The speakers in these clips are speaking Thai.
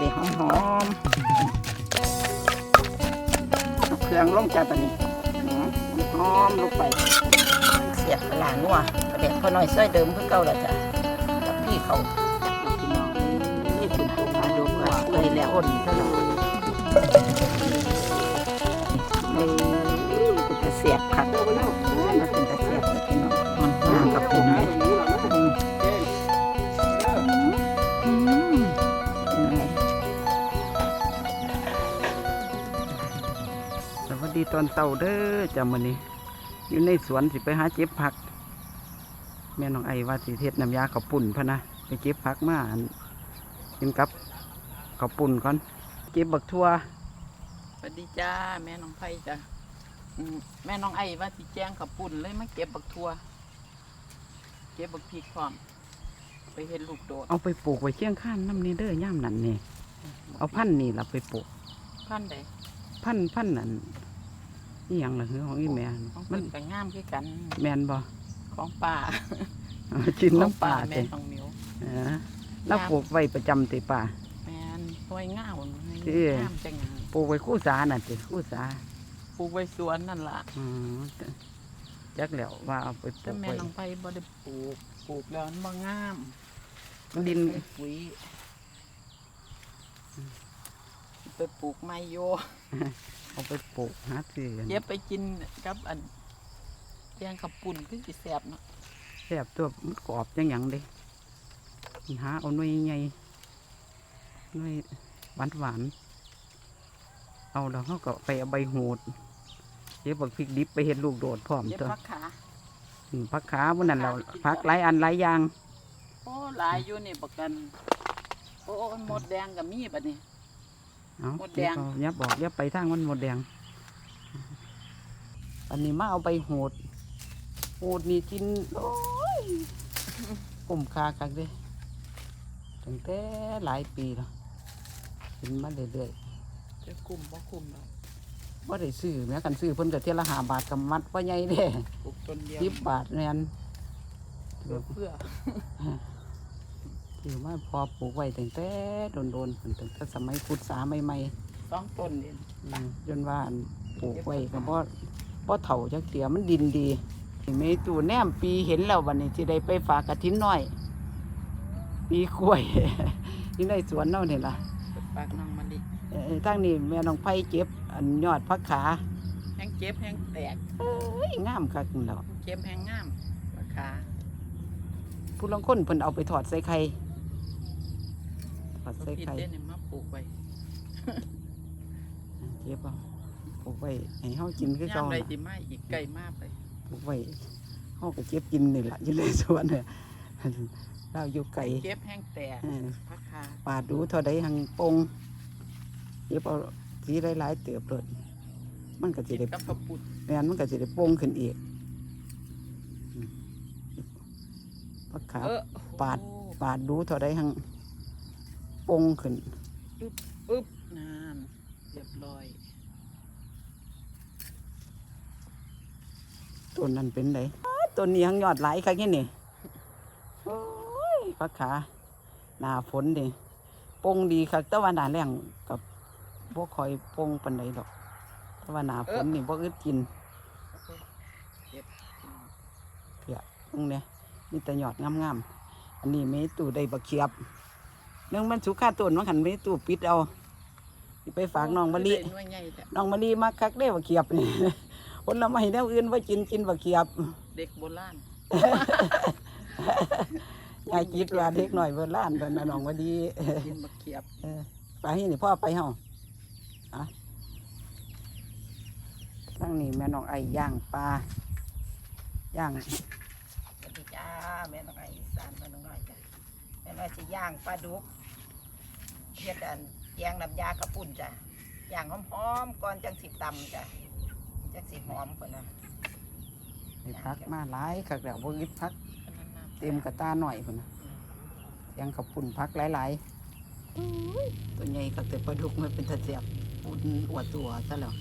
ได้หอมหอมๆเอาเครื่องลงจากตอนนี้อืมหอมลงไป เสียบหลานนัวประเด็กพอน้อยซอยเดิมเพื่อเก่าแล้วจ้ะกับพี่เขาพี่น้องนี่คุณผู้มาดูว่าเลยแล้วอ่อนเท่าไหร่นี่เป็นตะเสียบค่ะมาเป็นตะเสียบเลยพี่น้องอ่อนงามกับผมเลย ดีตอนเต่าเด้อจ้ะมื้อนี้ อยู่ในสวนสิไปหาเจ็บผัก แม่น้องไอว่าสิเทศน้ำยาข้าวปุ่นพะนะไปเก็บผักมาอันกินกับข้าวปุ่นก่อนเก็บบักทั่วสวัสดีจ้าแม่น้องไผ่จ้ะอืมแม่น้องไอ้ว่าสิแจ้งขับปุ่นเลยมาเก็บบักทัวเก็บบักพริกพร้อมไปเห็นลูกโดดเอาไปปลูกไว้เชียงข้านน้ำนี่เด้อย่ามนั่นนี่เอาพันธุ์นี่ล่ะไปปลูกพันใดพันธุ์พันธุ์นั่ นนี่ยังล่ะคือของอีแม่ของมัเพิ่นนก็งามคือกัน แมนบ่ของป่าเอาชินน้ำปลาของแม่เจ้น้องหมิวเออแล้วปลูกไว้ประจำติป่า แม่นห้วยง่าวเจ้งามจังหยังปลูกไว้คู่สาน่ะติคู่สาปลูกไว้สวนนั่นล่ะอืมจักแล้วว่าเอาไปปแต่ลูกแม่ไว้น้องไผ่บ่ได้ปลูกปลูกแล้วมันบ่งามดินใส่ปุ๋ยไปปลูกไม้โย เอาไปปลูกหาซื้อกันเก็บไปกินกับอันแกงขับปุ่นคือสิแสบเนาะแซ่บตัวมันกรอบจังหยังเด้หาเอาหน่วยใหญ่หน่วยหวานหวานๆเอาแล้วเขาก็ไปเอาใบโหดเก็บบักพริกดิบไปเห็ดลูกโดดพร้อมเย็บตัวพักขาอืมผักขาวันนั้นเราผักหลายอันหลายอย่าง โอ้หลายอยู่นี่ประกัน โอ้หมดแดงกับมีบัดนี้ เอาหมดแดเก็บงเอาอย่าบอกอย่าไปทางมันหมดแดง อันนี้มาเอาใบโหด โหดนี่กินโอ้ยกลุ่มคาคักเด้ตั้งแต่หลายปีแล้วกินมาเรื่อยๆจะคุมบ่คุมดอกว่าได้ซื้อแม้กันซื้อเพิ่นก็เที่ยวละหาบาทกับมัดว่าใหญ่เด้ปลูกต้นเดียวสิบบาทแน่น เพื่อเพื่อ ถือว่าพอปลูกไว้ตั้งแต่โดนๆเพิ่นตั้งแต่สมัยพุทธสาใหม่สองต้นนี่ๆอืมจนว่าอันปลูกไว้ก็บ่บ่เฒ่าจักเตียมันดินดีมีตู้แนมปีเห็นแล้ววันนี้สิได้ไปฝากกระถินน้อย ปีกล้วย ที่ในสวนเนานี่ล่ะไปปากน้องมะลิเอ่อทางนี้แม่น้องไผเก็บอันยอดผักขาแห้งเจ็บแห้งแตกเอ้ยงามคักนั่นแหล้ว เจ็บแห้งงามราคาผู้ลางคนเพิ่นเอาไปทอดใส่ไข่ ทอดบ่ใส่ผิดไข่เด้เนี่ยมาปลูกไว้เก็บเอาปลูกไว้ให้เฮากินคือย่าเก่ามใดล่ะสิมาอีกไกลมากไปปลูกไว้เฮาก็เก็บกินนี่ล่ะอยู่ในสวนเนี่ยเราอยู่ไกลเจ็บแห้งแตกเออราคาปาดดูเท่าใดหังปงเก็บเอาสีหลายๆเติบโดดมันก็สิกินได้กับข้าวปุ้นแม่นมันก็สิได้ปงขึ้นอีกอืมผักขาเออปาดโอ้ปาดดูเท่าใดหัง ปงขึ้นปึ๊บนานเรียบร้อยต้นนั้นเป็นไดต้นนี้หังยอดหลายคักแค่นี่โอ้ยผักขาหน้าฝนดิปงดีคักแต่ว่าหน้าแรงกับบ่คอยปงปานใดดอกแต่ว่าหน้าฝนนี่บ่อึดกินเก็บเพียตรงเนี้ยมีแต่ยอดงามๆอันนี้มีตู้ได้บักเขียบ เนื่องมันสุขาต้นมันขันมีตู้ปิดเอาสิไปฝากน้องมะลิเล่นว่าใหญ่แท้น้องมะลิมาคักได้บักเขียบนี่ ผลไม้แนวอื่นว่ากินกินบักเขียบเด็กโบราณยายคิดว่าเด็กหน่อยเบิ่ล้านเบิ่นน่ะน้องมะลิกินบักเขียบเออไปให้นี่พ่อไปเฮาอะทั้งนี้แม่น้องไอ้ย่างปลาย่างสวัสดีจ้าแม่น้องไออีสานแม่น้องน้อยจ้ะแม่น้อยสิย่างปลาดุก เฮ็ดอันแยงน้ำยากระปุ่นจ้ะย่างหอมๆก่อนจังสิตำจ้ะจังสิหอมเพิ่นนะให้พักมาหลายคักแล้วบ่อึดพักอันนั้นน่ะเต็มกระตาหน่อยพุ่นนะยังกับปุ่นพักหลายๆอุ้ยตัวใหญ่กับแต่ปลาดุกมันเป็นตะเสียบปุ่นอวดตัวซะแล้ว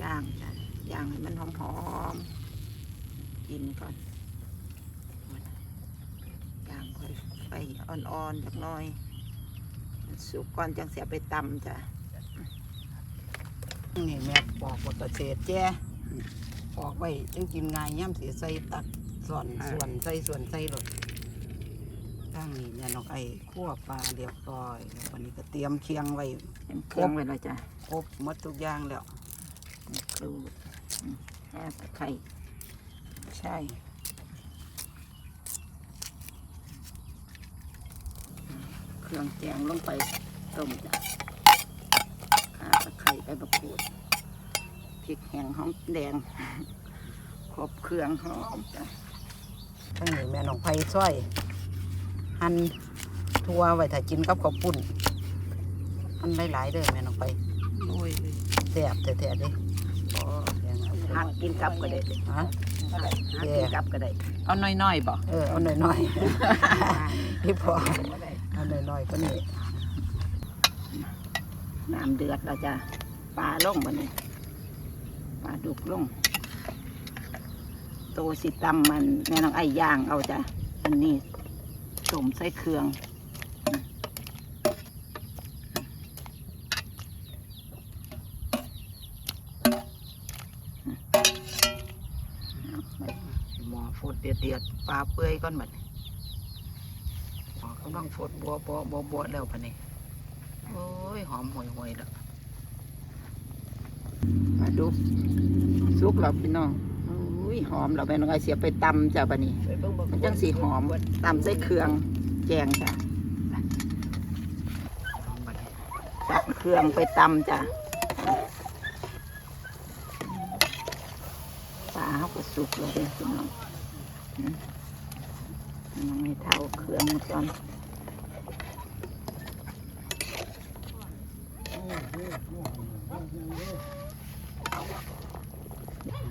ย่างจ้ะย่างให้มันหอมๆกินก่อนย่างค่อยไฟอ่อนๆจักหน่อย สุกก่อนจังเสียไปตำจ้ะนี่แม่ปอกบดกระเศษแจ้ปอกไว้จังกินง่ายย่ำเสียใส่ตักส่วนส่วนใส่ส่วนใส่หลดตั้งนี่เนี่ยน้องไอ้คั่วปลาเรียบร้อยแล้ววันนี้ก็เตรียมเคียงไว้เป็นเครื่องไว้แล้วจ้ะครบหมดทุกอย่างแล้วครูอืมแค่ตะไคร้ใช่ เครื่องแกงลงไปต้มจ้ะข่าตะไคร้ใบมะกรูดพริกแห้งหอมแดงครบเครื่องหอมจ้ะตั้งนี่แม่น้องไผ่ซ้อย หั่นทั่วไว้ถ้ากินกับข้าวปุ้นหั่นหลายๆเด้อแม่น้องไผ่โอ้ยแซ่บแท้ๆเด้พอแกงเอาหักกินกับก็ได้ฮะหักกินกับก็ได้เอาน้อยๆบ่เออเอาหน่อยๆพี่พอ เอาหน่อยๆก็นี่น้ำเดือดแล้วจ้ะปลาลงบันนี้ปลาดุกลงโตสิตำมันแม่น้องไอ้ย่างเอาจ้ะอันนี้ต้มใส่เครื่องหมอฟดเดือดๆปลาเปื่อยก่อนบัดนี้หมอ กำลังฟดบัวบัวบัวบัวแล้วปะนี่โอ้ยหอมห่วยๆแล้วปลาดุกสุกแล้วพี่น้องอุ้ยหอมแล้วแม่น้องไอเสียไปตำจ้ะบันนี้มันจังสีหอมตำใส่เครื่องแกงจ้ะหอมบัดนี้จัดเครื่องไปตำจ้ะปลาเขาก็สุกแล้วเด้อพี่น้อง ยังไม่เท่าเครื่องมันก่อน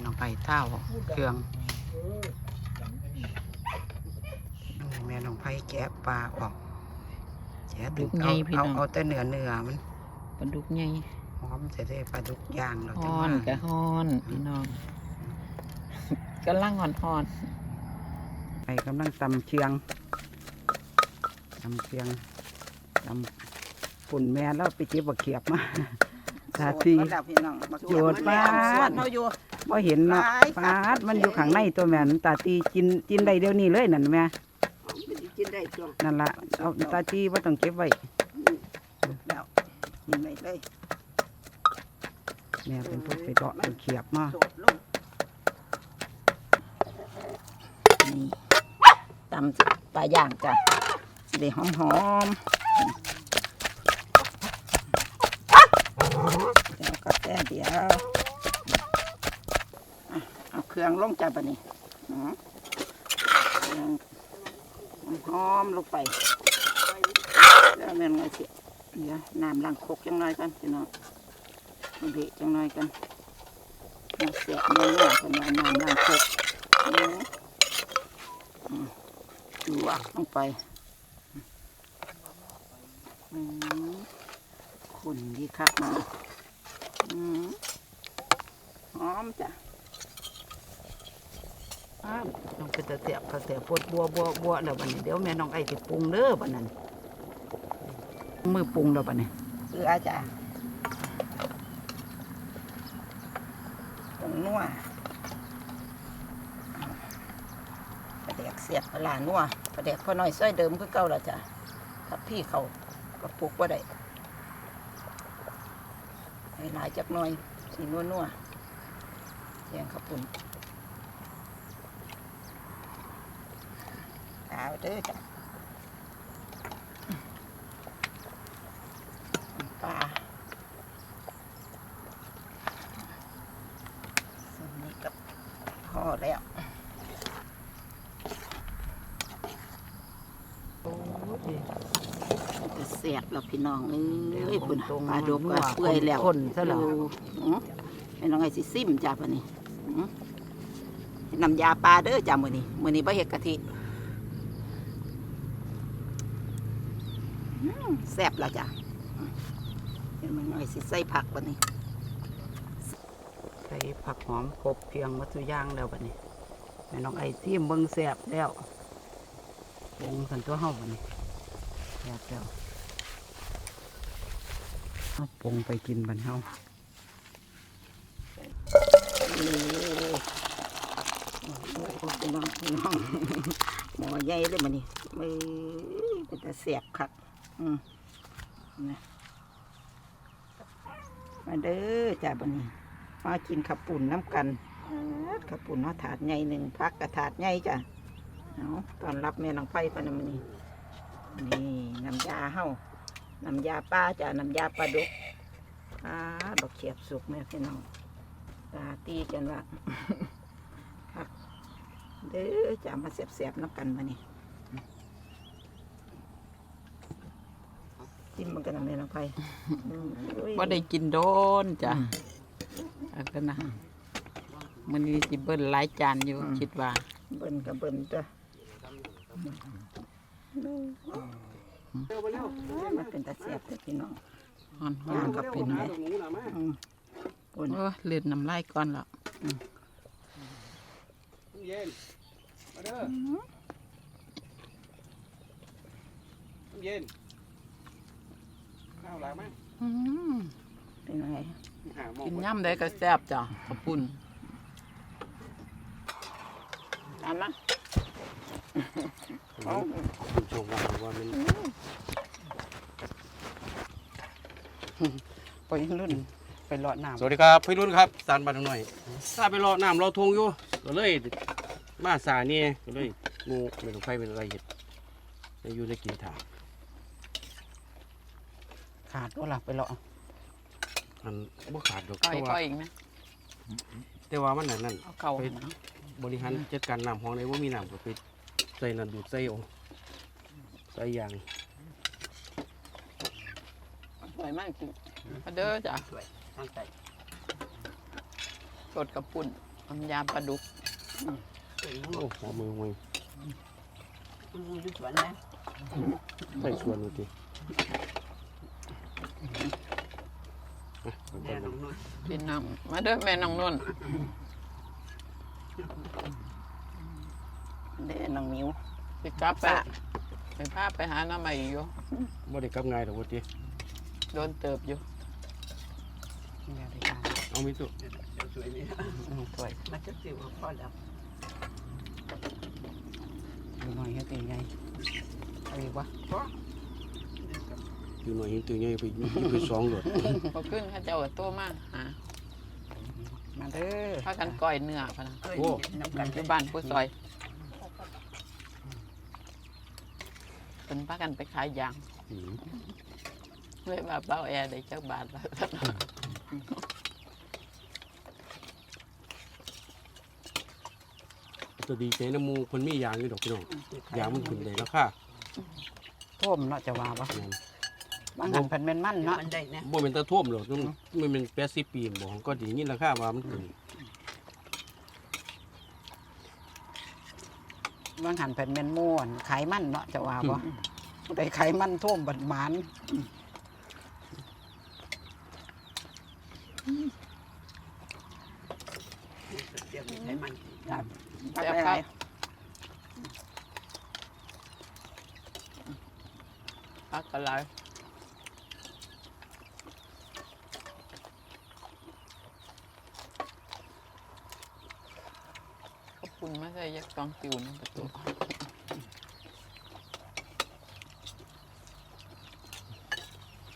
น้องไปเต้าเครื่องแม่น้องไผ่แกะปลาออกแกะดึกเอาเอาเอาแต่เนื้อเนื้อมันปลาดุกใหญ่หอมจะได้ปลาดุกย่างเราฮ้จะอนมาก็ฮ้อนพี่น้องกำลังฮ้อนไปกำลังตำเชียงตำเชียงตำฝุ่นแม่แล้วไปเก็บบักเขียบมาตาทีโสดแล้วพี่น้องบักโสดเขียบมันมากแล้วสวนเขาอยู่พอเห็นเนาะหลายปาดมันอยู่ข้างในตัวแม่นตาตีกินกินได้เดี๋ยวนี้เลยนั่นแม่กินได้ตัวนั่นละเอาตาตีว่าต้องเก็บไว้แล้วกินได้เลยแม่เป็นผู้ไปเลาะเป็นเขียบมา โสดลงนี่ ตำปลาย่างจ้ะสิได้หอมหอมเดี๋ยวกาแฟเดี๋ยวเอาเครื่องลงจ้ะปะนี่อืมหอมลงไปแล้วแม่นไงสิเดี๋ยวน้ำล้างคกจังหน่อยกันพี่น้องเบะจังหน่อยกันเสียบเนื้อๆกันว่าน้ำล้างคกอืมอืมล วกลงไปอืมขุ่นดีครับมาอืมหอมจ้ะอ้าวน้องไปตะเสียบกระเสียบปวดบัวบัวบัวแล้วบัดนี้เดี๋ยวแม่น้องไอ้สิปรุงเด้อบัดนั้น มือปรุงแล้วบัดนี้เกลือจ้ะผงนัวปลาแดกเสียบปลาร้านัว ปลาแดกพอหน่อยซ้อยเดิมคือเก่าละจ้ะถ้าพี่เขาก็ปลูกว่าได้ให้หลายจักหน่อยสีนัวนัวๆแยงขับปุ่นเอาเด้อจ้ะปลาส่วนนี้กับพอแล้ว โอ้ย มัน จะเสียบแล้วพี่น้องเอ้ยเดี๋ยวปุ่นตรงปลาดุกนัวก็เปื่อยแล้วข้นๆซะแล้วอือไม่น้องไอ้สิซิมจ้าปะนี่อื้อน้ำยาปลาเด้อจ้ามื้อนี้มื้อนี้บ่เฮ็ดกะทิอื้อแซ่บแล้วจ้ะอื้อเดี๋ยวมันน้อยสิใส่ผักปะนี่ใส่ผักหอมครบเพียงวัตถุย่างแล้วบัดนี้แม่น้องไอ้ที่เบิ่งแซ่บแล้วปรุงสันตัวเฮาบัดนี้แซ่บแล้ว เอาปงไปกินบันเฮาพี่น้องพี่น้องหมอใหญ่เลยมันนี่มือเป็นต่เสียบคักอืมนะมาเด้อจ้าบันนี้มากินขับปุ่นน้ำกันขับปุ่นเนาะถาดใหญ่หนึ่งพักกับถาดใหญ่จ้ะเอาตอนรับแม่น้องไฟพะนะมันนี่นี่น้ำยาเฮา น้ำยาปลาจ้ะน้ำยาปลาดุกอ่าดอกเขียบสุกแม่พี่น้องตาตีกันว่าคักเด้อจะมาเสียบๆน้ำกันมานี่จิ้มมันกันนะแม่น้องไผ่อืมอุ้ยว่าได้กินโดนจ้ะเอากันนะมันนี้สิเบิ้ลหลายจานอยู่คิดว่า เบิ่นกับเบิ่นจ้ะ มันเป็นตาเสียบแต่พี่น้องฮอนฮอย่านงกับปุ่นเลยอืมปุ่นโอ้เลือดน้ำลายก่อนแล้วเย็นมาเด้อเย็นข้าวหลากไหมอืมเป็นไงหาหมอกินย่ำได้ก็แซ่บจ้ะขอบคุณตามนะ เอาชมว่าว่ามันไปรุ่นไปเลาะน้สวัสดีครับพี่รุ่นครับสารบันหน่อยถ้าไปรอน้ำรอทงอยู่ก็เลยมาสานี่ก็เลยงูเป็นไฟเป็นอะไรเห็ดได้อยู่ได้กินถามำขาดก็ล่ะไปเลาะมันบ่ขาดดอกก้อยแต่ก้อว่ายอีกนะแต่ว่ามันนั่นนั่นเอาเข่าไปนะบริหารจัดการน้ำห้องในว่ามีน้ำก็ไป ใส่นั่นดูดใส่เอาใส่ยางสวยมากจริงมาเด้อจ้ะตั้งใจสดกับปุ่นน้ำยาปลาดุกโอ้หัวมือมือยุดสวนนะใส่ส่วนดูทีแน่นอนกินน้ำมาเด้อแม่น้องนุ่น เด้อน้องมิว สิกลับไปไปพาไปหาน้ำใหม่อยู่ บ่ได้กลับง่ายดอกว่าทีโดนเติบอยู่เนี่ยได้การเอามีตัวอืมสวยมาจะสิวพอแล้วดูหน่อยให้ตีไงเอาอีกวะอยู่หน่อยเห็นตัวใหญ่ไปยิงไปสองหลดพอขึ้นเขาเจ้าเอาตัวมาหามาเด้อพากันก้อยเนื้อพะนะโอ้อยู่บ้านผู้ซอย เป็นพากันไปขายยางอืมเลยว่าเบ้าแอร์ได้จักบาทละตัวดีใจน้ำมูคนมียางอยู่ดอกพี่น้องยางมันขึ้นได้ราคาท่วมเนาะจะว่าปะแม่นบางหันเพันแม่นมั่นเนาะมันได้นะบ่เป็นตะท่วมหรอกมันมันเป็นแปดสิบปีบ่ก็ดีนี่ราคาว่ามันขึ้น บางหันเพันแม่นม่วนขายมั่นเนาะจะว่าปะได้ขายมั่นท่วมบัดหมาน ครับ แซ่บครับพักกันไรขอบ คุณไม่ใช่ยักษ์กองติวนะประตู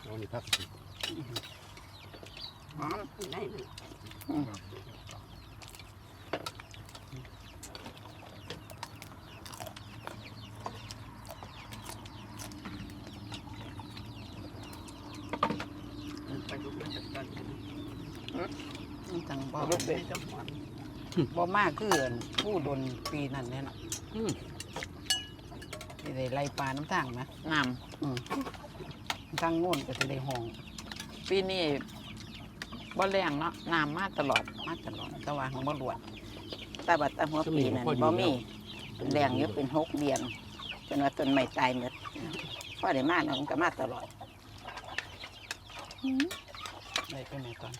เอานี่พักหอมได้เลยนี่จังบ่รูปเป็น บ่มากคืออั่นผู้ดนปีนั้นเนี่ยเนาะอืมสิได้ไล่ปลาน้ำทางนะงาม อืมทางโน้นก็สิได้ห้องปีนี้บ่แรงเนาะน้ำมาตลอดมาตลอดแต่ว่าของบ่รวดตาบัดตาหัวปีนั่นบ่มีเป็นแรงอยู่เป็นหกเดือนจนว่าต้นไม้ตายหมดพอได้มาแล้วมันก็มาตลอดได้ไปไหนก่อน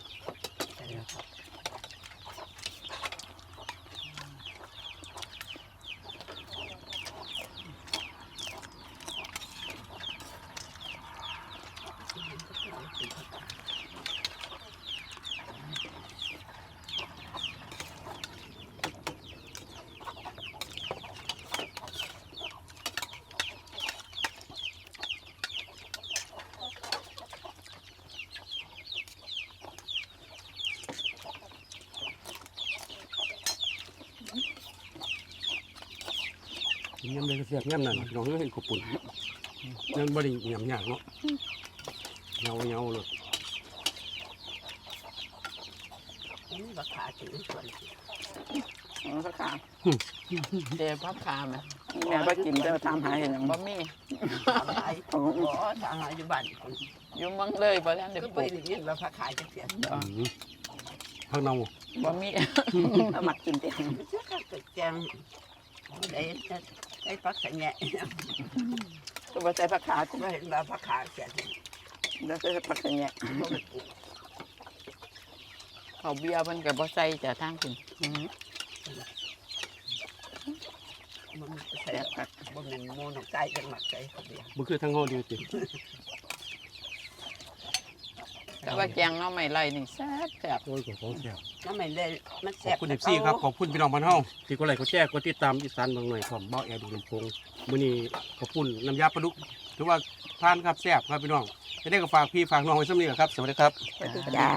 ยวยำเลยก็เสียบยำนั่นน้องเอ้ยขอบปุ่นนั่นบ่ได้ยำยากเนาะเงาเงาเลยนี่ราคาถึงส่วนอ๋อสักขาเดพักคาไหมแม่ก็กินเด้อตามหาเห็นหยังบ่บ่มีไอ้โอ้ทางอายุบันอยู่เมืองเลยบ่ทันได้ก็ปไปลูกเรียนแล้วพระขายจะเสียอืมข้างเนาบ่มีเอามักกินเต็มเชื่อก็เกิดแจง ได้ได้พักสังแง่ตัวบ่ใส่ผักขาก็เห็นว่าพระขายเสียเดี๋ยวใส่ผักกระแยะเขาเบียร์เพิ่นก็บ่ใส่จ้ะทางคุณอืมมันใส่ผักบนโมนใจจังหวัดใจเขาเดียวบ่คือทางเฮาดีติ แต่ว่าแกงหน้อไม่ไล่นี่แซ่บแซ่บโอ้ยของแซ่บน้ำไม่ได้มันขแซ่อบ บคุณ FC ครับขอบคุณพี่น้องบ้านเฮาที่กดไลค์กดแชร์กดติดตามอีสานเมืองหน่อยพร้อมเบ้าแอร์ดูลำโพงมื้อนี้ขอบคุณน้ำยาปลาดุกถือว่าทานครับแซ่บครับพี่น้องจะได้ก็ฝากพี่ฝากน้องไว้สำนี้ครับสวัสดีครับ จ้า